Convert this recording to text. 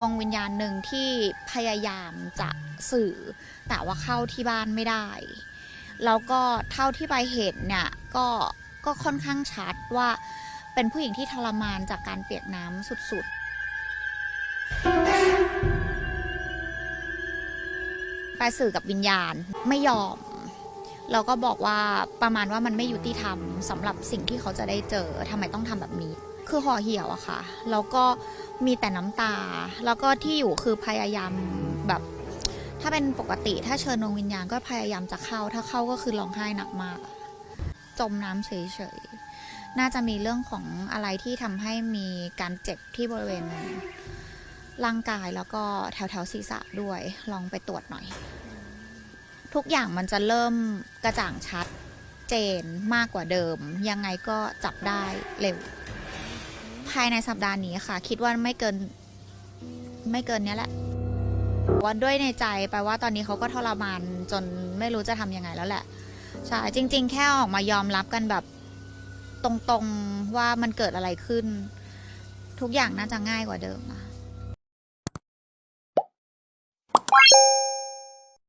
ดวงวิญญาณหนึ่งที่พยายามจะสื่อ แต่ว่าเข้าที่บ้านไม่ได้ แล้วก็เท่าที่ไปเห็นเนี่ยก็ก็ค่อนข้างชัดว่าเป็นผู้หญิงที่ทรมานจากการเปียกน้ำสุดๆ ไปสื่อกับวิญญาณไม่ยอมแล้วก็บอกว่าประมาณว่ามันไม่ยุติธรรมสำหรับสิ่งที่เขาจะได้เจอทำไมต้องทำแบบนี้ คือห่อเหี่ยวอะค่ะ แล้วก็มีแต่น้ำตา แล้วก็ที่อยู่คือพยายามแบบ ถ้าเป็นปกติถ้าเชิญดวงวิญญาณก็พยายามจะเข้า ถ้าเข้าก็คือร้องไห้หนักมาก จมน้ำเฉยๆ น่าจะมีเรื่องของอะไรที่ทำให้มีการเจ็บที่บริเวณร่างกายแล้วก็แถวๆศีรษะด้วย ลองไปตรวจหน่อย ทุกอย่างมันจะเริ่มกระจ่างชัด เจนมากกว่าเดิม ยังไงก็จับได้เร็ว ภายในสัปดาห์นี้ค่ะ คิดว่าไม่เกิน ไม่เกินเนี้ยแหละว่าด้วยในใจไปว่าตอนนี้เขาก็ทรมานจนไม่รู้จะทำยังไงแล้วแหละใช่จริง ๆ แค่ออกมายอมรับกันแบบตรงๆว่ามันเกิดอะไรขึ้น ทุกอย่างน่าจะง่ายกว่าเดิมอะ